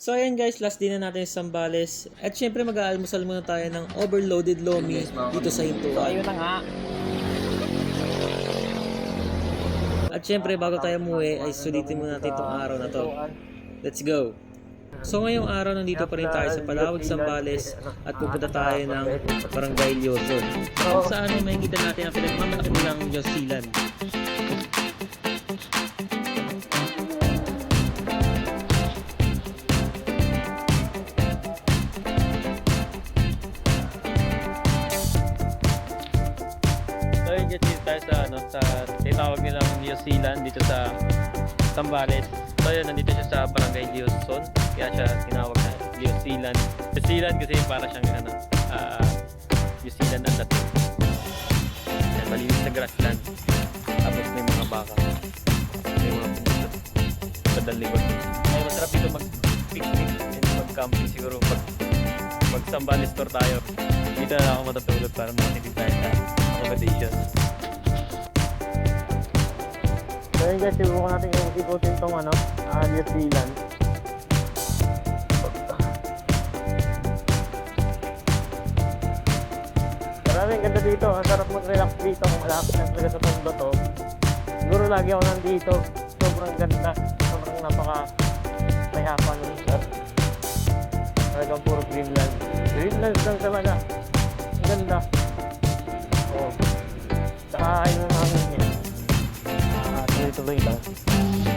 So ayan guys, last din na natin sa Sambales. At syempre mag-aalmusal muna tayo ng overloaded lomi dito sa Hintuan. Ayun na nga. At syempre bago tayo umuwi ay sulitin muna natin itong araw na to. Let's go! So ngayong araw nandito pa rin tayo sa Palawag, Sambales at pupunta tayo ng Barangay. Kung saan ay makikita natin ang pinagmamalaki nilang New Zealand. Zealand dito sa Sambales. So yun, nandito siya sa Barangay Luzon. Kaya siya tinawag na. New Zealand kasi para siyang ano, ah, New Zealand ang dating. Malinis na grassland. Tapos may mga baka. May mga pumunta sa dalikod. Ay, masarap dito mag-picnic and mag-camping siguro pag mag Sambales tour tayo. Dito na ako matutulog para makatipid tayo sa accommodation. So yun guys, subukan natin yung ikutin tong ano, uh, New Zealand. Maraming ganda dito. Ang sarap mag-relax dito. Kung malapit lang talaga sa tondo to. Siguro lagi ako nandito. Sobrang ganda. Sobrang napaka mayapan ng lugar. Talagang puro Greenland. Greenland lang talaga. Ang ganda. Oh. Saka ayun na. Ah, tuloy-tuloy lang.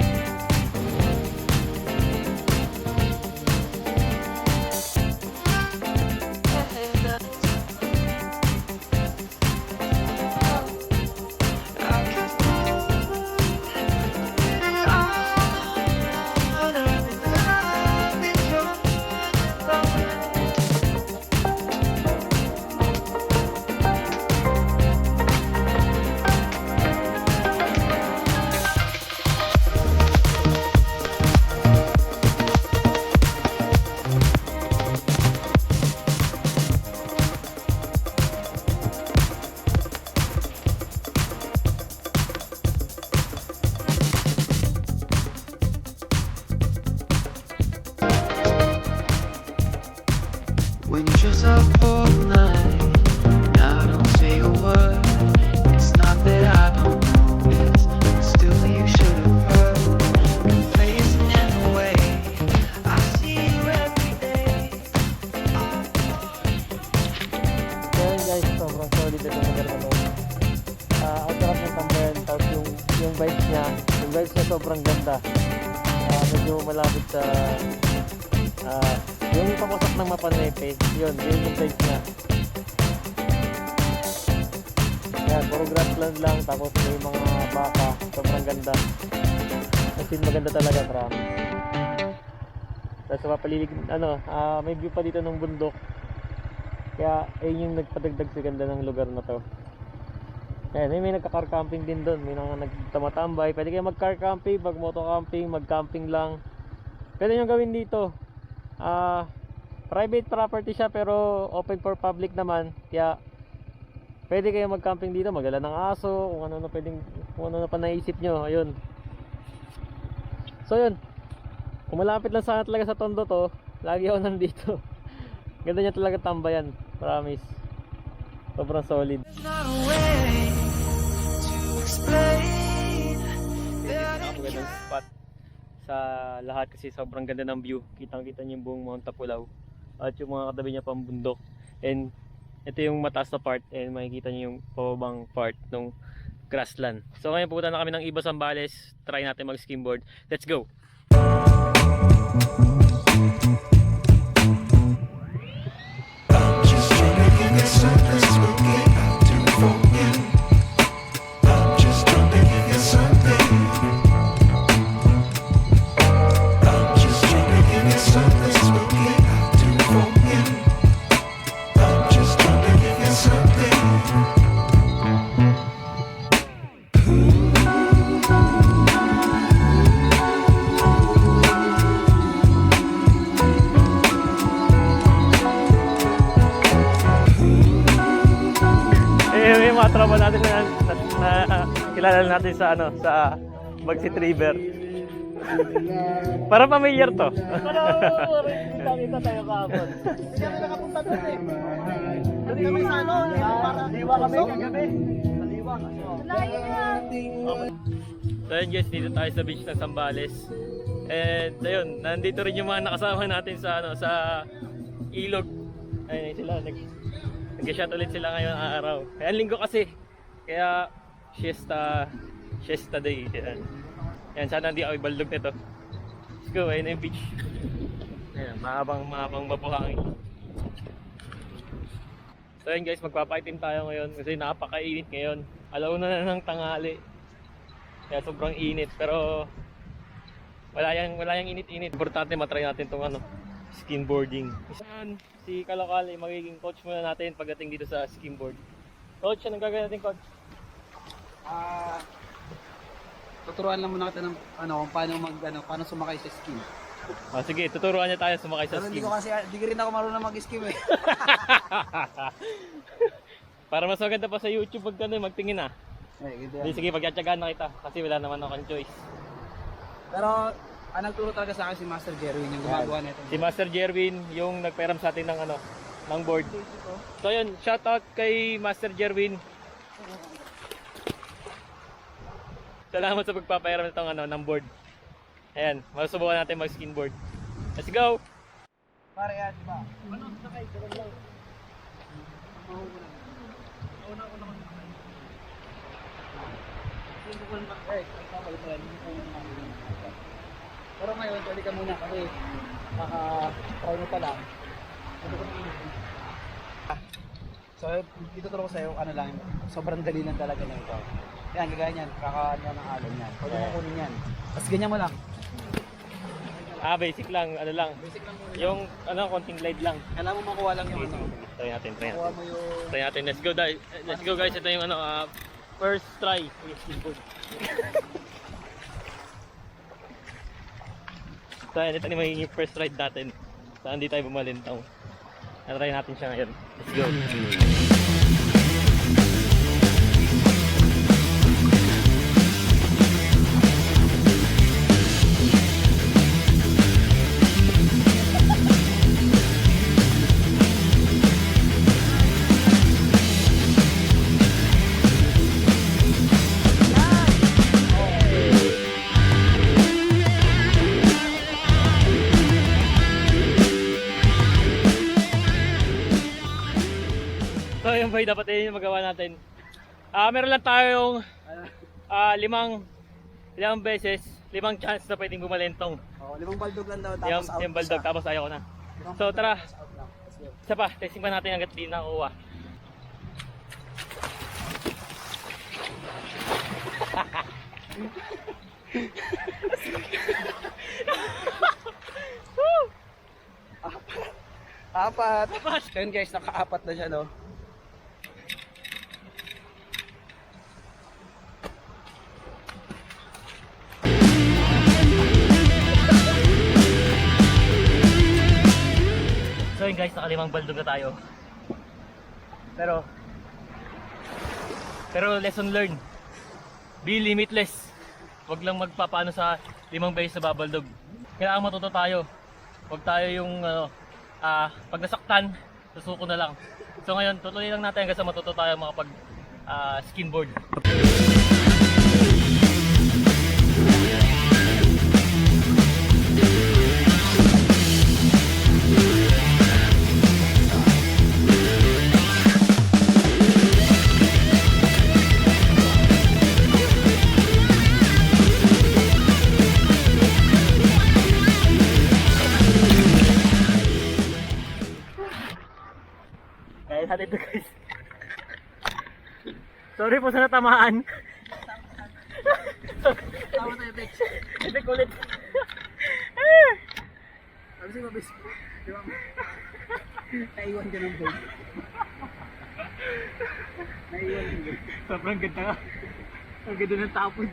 Yun, yung vibes niya. Yan, puro grassland lang, tapos may mga baka, sobrang ganda. As in, maganda talaga, promise. Tapos sa papalilig, ano, ah, may view pa dito ng bundok. Kaya ayun yung nagpadagdag sa ganda ng lugar na to. Ayan, may, may nagka-car camping din doon. May mga nagtamatambay. Pwede kayo mag-car camping, mag-moto camping, mag-camping lang. Pwede nyo gawin dito. Ah, private property siya pero open for public naman. Kaya pwede kayo mag-camping dito, magala ng aso, kung ano na pwedeng kung ano na pa naisip nyo. Ayun. So yun. Kung malapit lang sana talaga sa Tondo to, lagi ako nandito. Ganda niya talaga tambayan. Promise. Sobrang solid. Sa lahat kasi sobrang ganda ng view. Kitang-kita niyo yung buong Mount Tapulaw at yung mga katabi niya pang bundok. And ito yung mataas na part and makikita niyo yung pababang part ng grassland. So ngayon pupunta na kami ng Iba Sambales. Try natin mag-skimboard. Let's go! Just natin na, na, na kilala natin sa ano, sa Bagsit River. Para pamilyar to. Ano? Kita-kita tayo kahapon. Hindi kami nakapunta doon eh. Doon kami sa ano, para Liwa kami kagabi. Sa liwa. So yun guys, dito tayo sa beach ng Sambales. And ayun, nandito rin yung mga nakasama natin sa ano sa ilog. Ayun sila, nag nag-shot ulit sila ngayon araw. Kaya linggo kasi. Kaya siesta siesta day. Yan. Yan, sana hindi ako ibaldog nito. Let's go, ayun na yung beach. Ayan, mahabang mahabang mabuhangin. So yun guys, magpapaitim tayo ngayon kasi napakainit ngayon. Alauna na ng tanghali. Kaya sobrang init pero wala yang wala yang init-init. Importante matry natin tong ano, skimboarding. Yan, si Kalakal ay magiging coach muna natin pagdating dito sa skimboard. Coach, anong gagawin natin, coach? Ah, tuturuan lang muna kita ng ano, kung paano mag ano, paano sumakay sa ski. Ah, sige, tuturuan niya tayo sumakay sa Pero hindi skim. ko kasi hindi ko rin ako marunong mag-ski eh. Para mas maganda pa sa YouTube pag ano, magtingin ah. Eh, Hindi, sige, pagtsatsagaan na kita kasi wala naman akong choice. Pero ang nagturo talaga sa akin si Master Jerwin yung gumagawa nito. Si Master Jerwin, yung nagperam sa atin ng ano, ng board. So yun, shout out kay Master Jerwin. Salamat sa pagpapairam nitong ano, ng board. Ayan, masubukan natin mag skinboard. Let's go! Pare yan, ba? Ano sakay? Ganun lang. Ko naman. Hindi ko naman eh, yan, hindi ko naman Pero ngayon, dali ka muna kasi naka-try mo pa lang. Hindi ko So, dito turo ko sa'yo, ano lang, sobrang dali lang talaga na ito. Yan, gagaya niyan, kakaano ng alon yan. Pwede mo kunin yan. Tapos ganyan mo lang. Ah, basic lang, ano lang. Basic lang muna. Yung ano, konting glide lang. Kailangan mo makuha lang yung ano. Try natin, try Makuha natin. mo yung... Try natin. Let's go, guys. Let's go, guys. Ito yung ano, ah, first try with skinboard. so, ayan, ito yung magiging first ride natin. Saan hindi tayo bumalintang. Na-try natin siya ngayon. Let's go. Boy, dapat yun yung magawa natin. Ah, meron lang tayong ah, limang limang beses, limang chance na pwedeng bumalentong. Oh, limang baldog lang daw tapos out. yung baldog, tapos ayaw na. Limang So tara, isa pa, testing pa natin hanggat di nakuha. Apat. So yun guys, nakaapat na siya no. Yun guys, nakalimang baldog na tayo. Pero, pero lesson learned. Be limitless. Huwag lang magpapaano sa limang beses na babaldog. Kailangan matuto tayo. Huwag tayo yung, ano, ah, pag nasaktan, susuko na lang. So ngayon, tutuloy lang natin hanggang sa matuto tayo makapag ah, skinboard. Sorry po sa natamaan. Tama tayo, Bex. Ito kulit. Sabi si Mabis. Di ba? Naiwan ka ng boat. Naiwan ka. Sobrang ganda nga. Ang ganda ng tapon.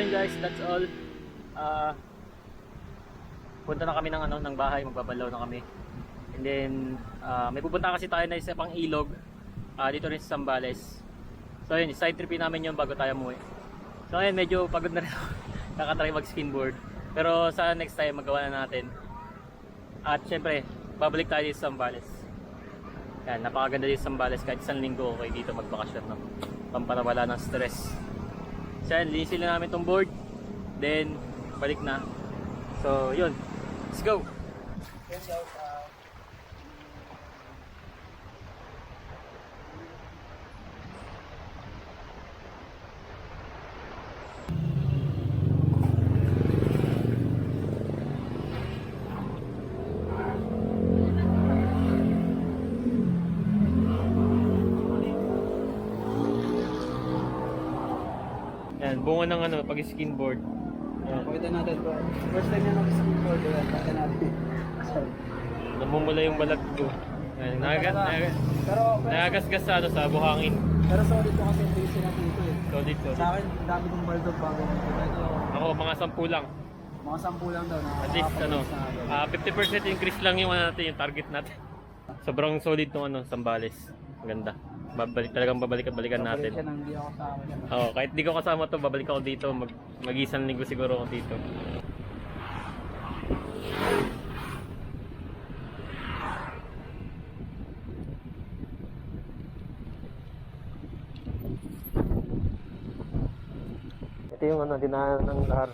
Yun guys, that's all. Ah punta na kami ng ano ng bahay, magbabalaw na kami. And then ah, may pupunta kasi tayo na isa pang ilog ah, dito rin sa Zambales. So yun, side tripin namin yun bago tayo umuwi. So ayun, medyo pagod na rin ako. Nakatry mag skimboard. Pero sa next time magawa na natin. At syempre, babalik tayo dito sa Zambales. Yan, napakaganda dito sa Zambales kahit isang linggo okay dito magbakasyon no. Pampatawala ng stress. So yan, linisin lang namin tong board. Then, balik na. So, yun. Let's go! Yes, guys. Yan, bunga ng ano, pag skimboard. Yan. Pakita natin bro. First time na nag-skateboard. Ayan, pakita natin. Namumula yung balag ko. Yan, nagagas, nagagas, Pero, pero, nagagasgas sa, ano, sa buhangin. pero solid to kasi yung base na dito eh. Solid, Sa solid. akin, ang dami kong baldog bago nito. Ito, Ako, mga sampu lang. mga sampu lang daw. At least, ano, ah 50% increase lang yung ano natin, yung target natin. Sobrang solid tong ano, Sambales. Ang Ganda. Babalik talagang babalik at balikan natin. Siya nang hindi ako sa akin. Oo, kahit di ko kasama to, babalik ako dito. Mag, mag-isang linggo siguro ako dito. Ito yung ano, dinahan ng lahar.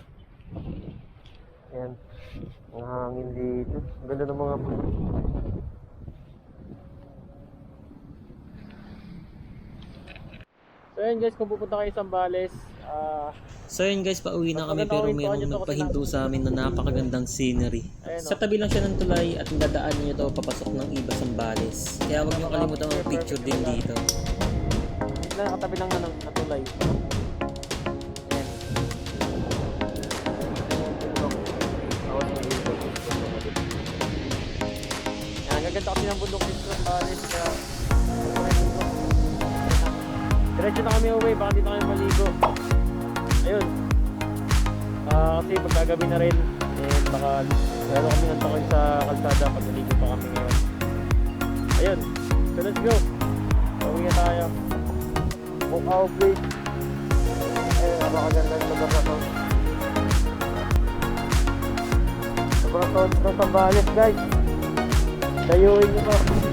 Ayan. Ang hangin dito. Ang ganda ng mga So yun guys, kung pupunta kayo sa Zambales, ah So yun guys, pauwi na kami pero to, kasi nagpahinto sa amin na napakagandang scenery. Ayun, Sa tabi lang siya ng tulay at dadaan niyo to papasok ng iba Sambales. Kaya huwag niyo kalimutan mag picture din dito. na nakatabi lang na ng natulay. Ayan. Yan, gaganda kasi ng bundok dito sa Zambales. Kaya, Diretso na kami uwi, baka dito kami maligo. Ayun. Ah, kasi magkagabi na rin. And baka lalo kami ng takot sa kalsada pag naligo pa kami ngayon. Ayun. So let's go. Uwi na tayo. Bukaw Place. Ayun, napakaganda ng lugar na to. Sobrang solid ng Sambales guys. Dayuin nyo to.